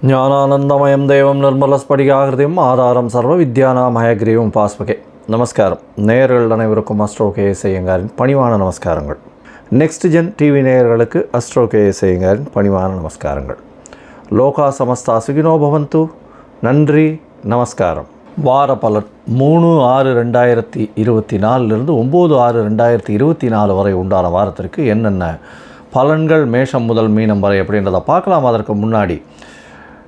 జ్ఞానానందమయం దేవం நிர்மலஸ்படிகாகிருதியும் ஆதாரம் சர்வ வித்யானாமயக்ரீவம் பாஸ்பகே நமஸ்காரம் நேயர்கள் அனைவருக்கும் அஸ்ட்ரோ கே ஐயங்காரின் பணிவான நமஸ்காரங்கள் நெக்ஸ்ட் ஜென் டிவி நேயர்களுக்கு அஸ்ட்ரோ கே ஐயங்காரின் பணிவான நமஸ்காரங்கள் லோகா சமஸ்தா சுகினோ பவந்து நன்றி நமஸ்காரம் வார பலன் மூணு ஆறு ரெண்டாயிரத்தி இருபத்தி நாலுலேருந்து ஒம்பது ஆறு ரெண்டாயிரத்தி இருபத்தி நாலு வரை உண்டான வாரத்திற்கு என்னென்ன பலன்கள் மேஷம் முதல் மீனம் வரை அப்படின்றத பார்க்கலாம் அதற்கு முன்னாடி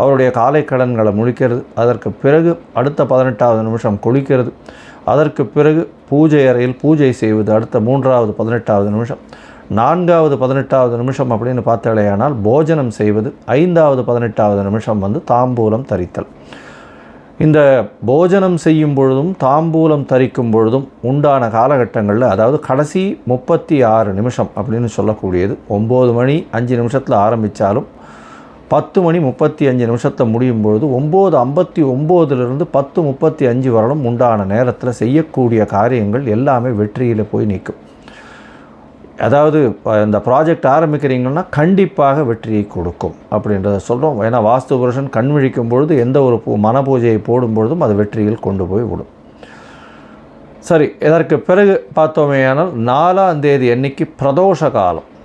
அவருடைய காலை கடன்களை முழிக்கிறது. அதற்கு பிறகு அடுத்த பதினெட்டாவது நிமிஷம் குளிக்கிறது. அதற்கு பிறகு பூஜை அறையில் பூஜை செய்வது அடுத்த மூன்றாவது பதினெட்டாவது நிமிஷம். நான்காவது பதினெட்டாவது நிமிஷம் அப்படின்னு பார்த்தாலேயானால் போஜனம் செய்வது ஐந்தாவது பதினெட்டாவது நிமிஷம் வந்து தாம்பூலம் தரித்தல். இந்த போஜனம் செய்யும் பொழுதும் தாம்பூலம் தரிக்கும் பொழுதும் உண்டான காலகட்டங்களில் அதாவது கடைசி முப்பத்தி ஆறு நிமிஷம் அப்படின்னு சொல்லக்கூடியது. ஒம்பது மணி அஞ்சு நிமிஷத்தில் ஆரம்பித்தாலும் பத்து மணி முப்பத்தி அஞ்சு நிமிஷத்தை முடியும் பொழுது ஒம்பது ஐம்பத்தி ஒம்போதுலேருந்து பத்து முப்பத்தி அஞ்சு வரலும் உண்டான நேரத்தில் செய்யக்கூடிய காரியங்கள் எல்லாமே வெற்றியில் போய் நிற்கும். அதாவது இந்த ப்ராஜெக்ட் ஆரம்பிக்கிறீங்கன்னா கண்டிப்பாக வெற்றியை கொடுக்கும் அப்படின்றத சொல்கிறோம் ஏன்னா வாஸ்து புருஷன் கண் விழிக்கும் பொழுது எந்த ஒரு பூ மன பூஜையை போடும் பொழுதும் அது வெற்றியில் கொண்டு போய் விடும். சரி இதற்கு பிறகு பார்த்தோமேயானால் நாலாம் தேதி அன்னைக்கு பிரதோஷ காலம்.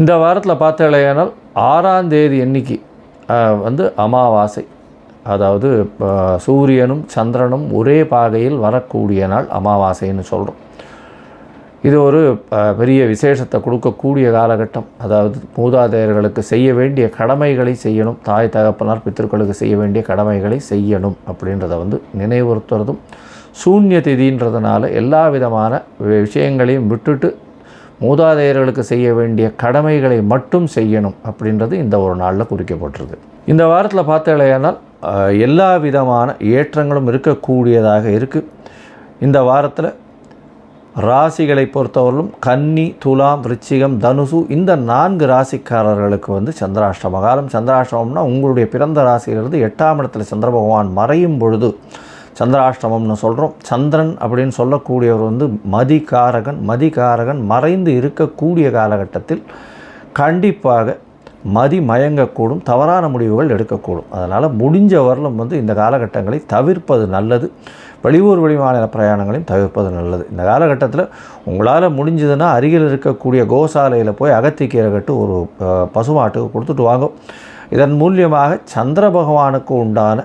இந்த வாரத்தில் பார்த்தாலேயானால் ஆறாம் தேதி எண்ணிக்கை வந்து அமாவாசை. அதாவது சூரியனும் சந்திரனும் ஒரே பாகையில் வரக்கூடிய நாள் அமாவாசைன்னு சொல்கிறோம் இது ஒரு பெரிய விசேஷத்தை கொடுக்கக்கூடிய காலகட்டம். அதாவது மூதாதையர்களுக்கு செய்ய வேண்டிய கடமைகளை செய்யணும். தாய் தகப்பனார் பித்திருக்களுக்கு செய்ய வேண்டிய கடமைகளை செய்யணும் அப்படின்றத வந்து நினைவுறுத்துறதும் சூன்ய திதின்றதுனால எல்லா விதமான வி- விஷயங்களையும் விட்டுட்டு மூதாதையர்களுக்கு செய்ய வேண்டிய கடமைகளை மட்டும் செய்யணும் அப்படின்றது இந்த ஒரு நாளில் குறிக்கப்பட்டிருக்கு இந்த வாரத்தில் பார்த்தாலேயானால் எல்லா விதமான ஏற்றங்களும் இருக்கக்கூடியதாக இருக்குது இந்த வாரத்தில் ராசிகளை பொறுத்தவரையிலும் கன்னி துலாம் ரிச்சிகம் தனுசு இந்த நான்கு ராசிக்காரர்களுக்கு வந்து சந்திராஷ்டம காலம் சந்திராஷ்டமம்னா உங்களுடைய பிறந்த ராசியிலிருந்து எட்டாம் இடத்துல சந்திர பகவான் மறையும் பொழுது சந்திராஷ்டமம்னு சொல்கிறோம் சந்திரன் அப்படின்னு சொல்லக்கூடியவர் வந்து மதிகாரகன். மதிகாரகன் மறைந்து இருக்கக்கூடிய காலகட்டத்தில் கண்டிப்பாக மதி மயங்கக்கூடும் தவறான முடிவுகள் எடுக்கக்கூடும். அதனால் முடிஞ்ச வரலும் வந்து இந்த காலகட்டங்களை தவிர்ப்பது நல்லது. வெளியூர் வெளிமாநில பிரயாணங்களையும் தவிர்ப்பது நல்லது. இந்த காலகட்டத்தில் உங்களால் முடிஞ்சதுன்னா அருகில் இருக்கக்கூடிய கோசாலையில் போய் அகத்திக்கீரை கட்டு ஒரு பசுமாட்டுக்கு கொடுத்துட்டு வாங்கும் இதன் மூலியமாக சந்திர பகவானுக்கு உண்டான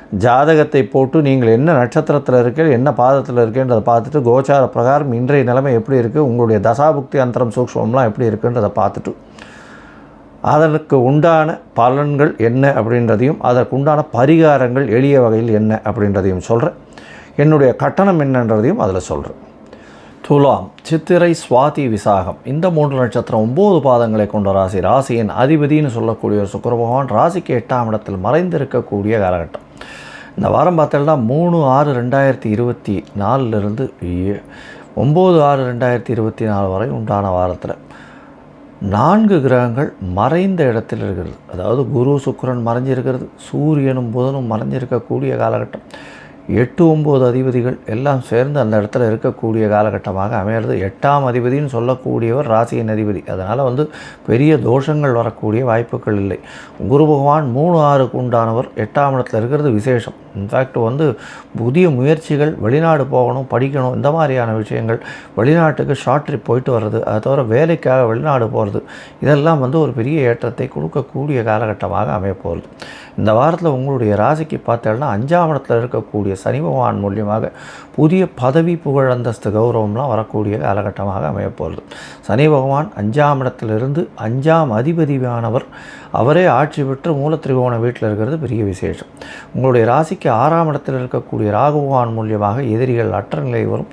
ஜாதகத்தை போட்டு நீங்கள் என்ன நட்சத்திரத்தில் இருக்க என்ன பாதத்தில் இருக்கேன்றதை பார்த்துட்டு கோச்சார பிரகாரம் இன்றைய நிலைமை எப்படி இருக்குது உங்களுடைய தசாபுக்தி அந்தரம் சூக்ஷ்மம்லாம் எப்படி இருக்குன்றதை பார்த்துட்டு அதற்கு உண்டான பலன்கள் என்ன அப்படின்றதையும் அதற்கு உண்டான பரிகாரங்கள் எளிய வகையில் என்ன அப்படின்றதையும் சொல்கிறேன் என்னுடைய கட்டணம் என்னன்றதையும் அதில் சொல்கிறேன் துலாம் சித்திரை சுவாதி விசாகம். இந்த மூன்று நட்சத்திரம் ஒம்பது பாதங்களை கொண்ட ராசி. ராசியின் அதிபதின்னு சொல்லக்கூடிய ஒரு பகவான் ராசிக்கு எட்டாம் இடத்தில் மறைந்திருக்கக்கூடிய காலகட்டம். இந்த வாரம் பார்த்தோம்னா மூணு ஆறு ரெண்டாயிரத்தி இருபத்தி நாலுலேருந்து ஒம்பது ஆறு ரெண்டாயிரத்தி இருபத்தி நாலு வரை உண்டான வாரத்தில். நான்கு கிரகங்கள் மறைந்த இடத்தில் இருக்கிறது. அதாவது குரு சுக்கரன் மறைஞ்சிருக்கிறது. சூரியனும் புதனும் மறைஞ்சிருக்கக்கூடிய காலகட்டம். எட்டு ஒம்பது அதிபதிகள் எல்லாம் சேர்ந்து அந்த இடத்துல இருக்கக்கூடிய காலகட்டமாக அமையிறது. எட்டாம் அதிபதின்னு சொல்லக்கூடியவர் ராசியின் அதிபதி. அதனால் வந்து பெரிய தோஷங்கள் வரக்கூடிய வாய்ப்புகள் இல்லை. குரு பகவான் மூணு ஆறுக்கு உண்டானவர். எட்டாம் இடத்துல இருக்கிறது விசேஷம். இன்ஃபேக்ட் வந்து புதிய முயற்சிகள் வெளிநாடு போகணும் படிக்கணும் இந்த மாதிரியான விஷயங்கள் வெளிநாட்டுக்கு ஷார்ட் ட்ரிப் போயிட்டு வர்றது அதை தவிர வேலைக்காக வெளிநாடு போகிறது இதெல்லாம் வந்து ஒரு பெரிய ஏற்றத்தை கொடுக்கக்கூடிய காலகட்டமாக அமையப்போகிறது இந்த வாரத்தில் உங்களுடைய ராசிக்கு பார்த்தோம்னா அஞ்சாம் இடத்துல இருக்கக்கூடிய சனி பகவான் மூலியமாக புதிய பதவி புகழ் அந்தஸ்து கௌரவம்லாம் வரக்கூடிய காலகட்டமாக அமையப்போகிறது சனி பகவான் அஞ்சாம் இடத்திலிருந்து அஞ்சாம் அதிபதியானவர் அவரே ஆட்சி பெற்று மூலத்திரிகோண வீட்டில் இருக்கிறது பெரிய விசேஷம். உங்களுடைய ராசிக்கு ஆறாம் இடத்தில் இருக்கக்கூடிய ராகுவான் மூலியமாக எதிரிகள் அற்ற நிலை வரும்.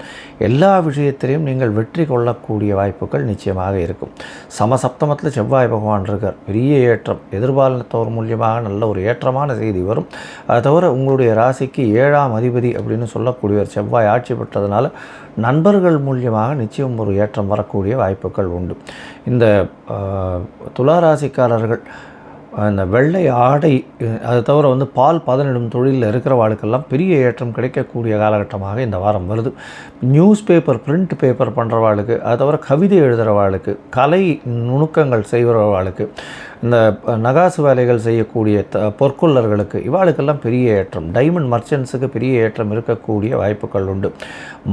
எல்லா விஷயத்திலையும் நீங்கள் வெற்றி கொள்ளக்கூடிய வாய்ப்புகள் நிச்சயமாக இருக்கும். சமசப்தமத்தில் செவ்வாய் பகவான் இருக்கார். பெரிய ஏற்றம். எதிர்பாலினத்தவர் மூலியமாக நல்ல ஒரு ஏற்றமான செய்தி வரும். அதை தவிர உங்களுடைய ராசிக்கு ஏழாம் அதிபதி அப்படின்னு சொல்லக்கூடியவர் செவ்வாய் ஆட்சி பெற்றதுனால நண்பர்கள் மூலியமாக நிச்சயம் ஒரு ஏற்றம் வரக்கூடிய வாய்ப்புகள் உண்டு. இந்த துளாராசிக்காரர்கள் துலா ராசிக்காரர்கள் அந்த வெள்ளை ஆடை அதை தவிர வந்து பால் பதனிடும் தொழிலில் இருக்கிற வாழ்க்கெல்லாம் பெரிய ஏற்றம் கிடைக்கக்கூடிய காலகட்டமாக இந்த வாரம் வருது. நியூஸ் பேப்பர் பிரிண்ட் பேப்பர் பண்ணுறவாளுக்கு அதை தவிர கவிதை எழுதுகிறவாளுக்கு கலை நுணுக்கங்கள் செய்கிறவாளுக்கு இந்த நகாசு வேலைகள் செய்யக்கூடிய த பொற்கொள்ளர்களுக்கு இவாளுக்கெல்லாம் பெரிய ஏற்றம். டைமண்ட் மர்ச்சன்ட்ஸுக்கு பெரிய ஏற்றம் இருக்கக்கூடிய வாய்ப்புகள் உண்டு.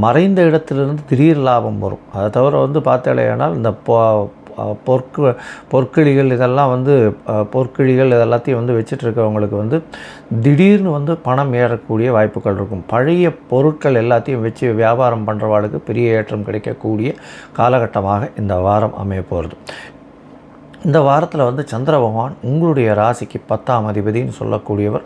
மறைந்த இடத்திலிருந்து திடீர் லாபம் வரும். அதை தவிர வந்து பார்த்தாலேயானால் இந்த பொ பொற்கு பொற்கிளிகள் இதெல்லாம் வந்து பொற்கிளிகள் இதெல்லாத்தையும் வந்து வச்சுட்டு இருக்கவங்களுக்கு வந்து திடீர்னு வந்து பணம் ஏறக்கூடிய வாய்ப்புகள் இருக்கும். பழைய பொருட்கள் எல்லாத்தையும் வச்சு வியாபாரம் பண்ணுறவாளுக்கு பெரிய ஏற்றம் கிடைக்கக்கூடிய காலகட்டமாக இந்த வாரம் அமைய போகிறது இந்த வாரத்தில் வந்து சந்திர பகவான் உங்களுடைய ராசிக்கு பத்தாம் அதிபதினு சொல்லக்கூடியவர்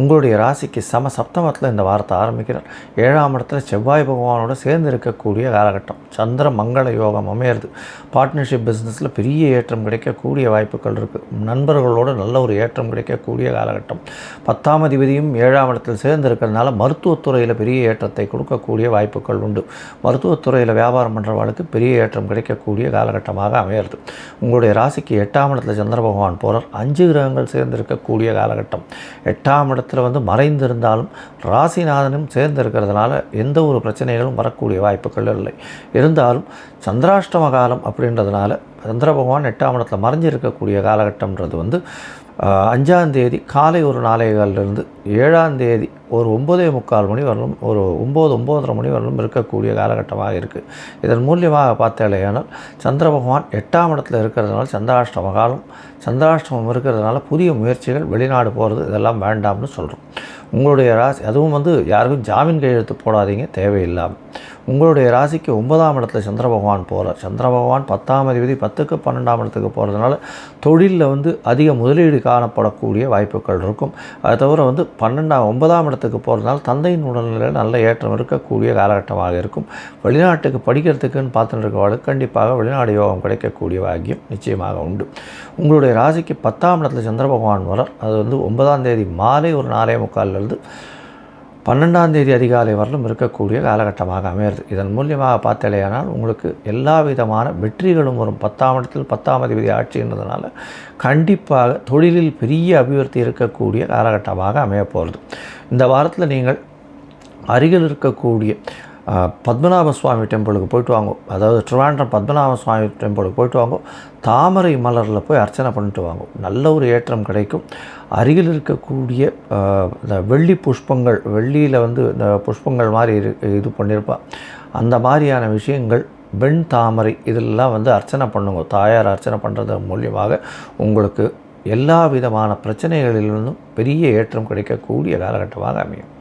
உங்களுடைய ராசிக்கு சம சப்தமத்தில் இந்த வாரத்தை ஆரம்பிக்கிறார். ஏழாம் இடத்துல செவ்வாய் பகவானோட சேர்ந்து இருக்கக்கூடிய காலகட்டம். சந்திர மங்கள யோகம் அமையிறது. பார்ட்னர்ஷிப் பிஸ்னஸில் பெரிய ஏற்றம் கிடைக்கக்கூடிய வாய்ப்புகள் இருக்குது நண்பர்களோடு நல்ல ஒரு ஏற்றம் கிடைக்கக்கூடிய காலகட்டம். பத்தாம் அதிபதியும் ஏழாம் இடத்தில் சேர்ந்து இருக்கிறதுனால மருத்துவத்துறையில் பெரிய ஏற்றத்தை கொடுக்கக்கூடிய வாய்ப்புகள் உண்டு. மருத்துவத்துறையில் வியாபாரம் பண்ணுறவர்களுக்கு பெரிய ஏற்றம் கிடைக்கக்கூடிய காலகட்டமாக அமையிறது. உங்களுடைய ராசிக்கு எட்டாம் இடத்துல சந்திர பகவான் போகிறார் அஞ்சு கிரகங்கள் சேர்ந்திருக்கக்கூடிய காலகட்டம். எட்டாம் இடத்துல வந்து மறைந்திருந்தாலும் ராசிநாதனும் சேர்ந்து இருக்கிறதுனால எந்த ஒரு பிரச்சனைகளும் வரக்கூடிய வாய்ப்புகள் இல்லை. இருந்தாலும் சந்திராஷ்டம காலம் அப்படின்றதுனால சந்திர பகவான் எட்டாம் இடத்துல மறைஞ்சிருக்கக்கூடிய காலகட்டம்ன்றது வந்து அஞ்சாந்தேதி காலை ஒரு நாளைகளிலிருந்து ஏழாந்தேதி ஒரு ஒம்பதே முக்கால் மணி வரலும் ஒரு ஒம்பது ஒம்போதரை மணி வரலும் இருக்கக்கூடிய காலகட்டமாக இருக்குது இதன் மூலியமாக பார்த்தாலேயானால் சந்திர பகவான் எட்டாம் இடத்துல இருக்கிறதுனால சந்திராஷ்டம காலம் சந்திராஷ்டமம் இருக்கிறதுனால புதிய முயற்சிகள் வெளிநாடு போகிறது இதெல்லாம் வேண்டாம்னு சொல்கிறோம் உங்களுடைய ராசி அதுவும் வந்து யாருக்கும் ஜாமீன் கையெழுத்து போடாதீங்க தேவையில்லாமல் உங்களுடைய ராசிக்கு ஒன்பதாம் இடத்துல சந்திர பகவான் போகிறார் சந்திர பகவான் பத்தாம் அதிபதி பத்துக்கு பன்னெண்டாம் இடத்துக்கு போகிறதுனால தொழிலில் வந்து அதிக முதலீடு காணப்படக்கூடிய வாய்ப்புகள் இருக்கும். அதை தவிர வந்து பன்னெண்டாம் ஒன்பதாம் இடத்துக்கு போகிறதுனால தந்தையின் உடல்நிலையில் நல்ல ஏற்றம் இருக்கக்கூடிய காலகட்டமாக இருக்கும். வெளிநாட்டுக்கு படிக்கிறதுக்குன்னு பார்த்துட்டு இருக்கவாளுக்கு கண்டிப்பாக வெளிநாடு யோகம் கிடைக்கக்கூடிய பாக்கியம் நிச்சயமாக உண்டு. உங்களுடைய ராசிக்கு பத்தாம் இடத்துல சந்திர பகவான் வரார் அது வந்து ஒன்பதாம் தேதி மாலை ஒரு நாலே முக்கால்லேருந்து பன்னெண்டாம் தேதி அதிகாலை வரலும் இருக்கக்கூடிய காலகட்டமாக அமையிறது இதன் மூலியமாக பார்த்தலையானால் உங்களுக்கு எல்லா விதமான வெற்றிகளும் வரும். பத்தாம் இடத்தில் பத்தாம் அதிபதி ஆட்சின்றதுனால கண்டிப்பாக தொழிலில் பெரிய அபிவிருத்தி இருக்கக்கூடிய காலகட்டமாக அமையப்போகிறது. இந்த வாரத்தில் நீங்கள் அருகில் இருக்கக்கூடிய பத்மநாப சுவாமி டெம்பிளுக்கு போயிட்டு வாங்க. அதாவது ட்ரிவாண்டம் பத்மநாப சுவாமி டெம்பிளுக்கு போயிட்டு வாங்க. தாமரை மலரில் போய் அர்ச்சனை பண்ணிட்டு வாங்க. நல்ல ஒரு ஏற்றம் கிடைக்கும். அருகில் இருக்கக்கூடிய இந்த வெள்ளி புஷ்பங்கள் வெள்ளியில் வந்து இந்த புஷ்பங்கள் மாதிரி இரு இது பண்ணியிருப்பா அந்த மாதிரியான விஷயங்கள் வெண் தாமரை இதெல்லாம் வந்து அர்ச்சனை பண்ணுங்க. தாயார் அர்ச்சனை பண்ணுறது மூலியமாக உங்களுக்கு எல்லா விதமான பிரச்சனைகளிலிருந்தும் பெரிய ஏற்றம் கிடைக்கக்கூடிய காலகட்டமாக அமையும்.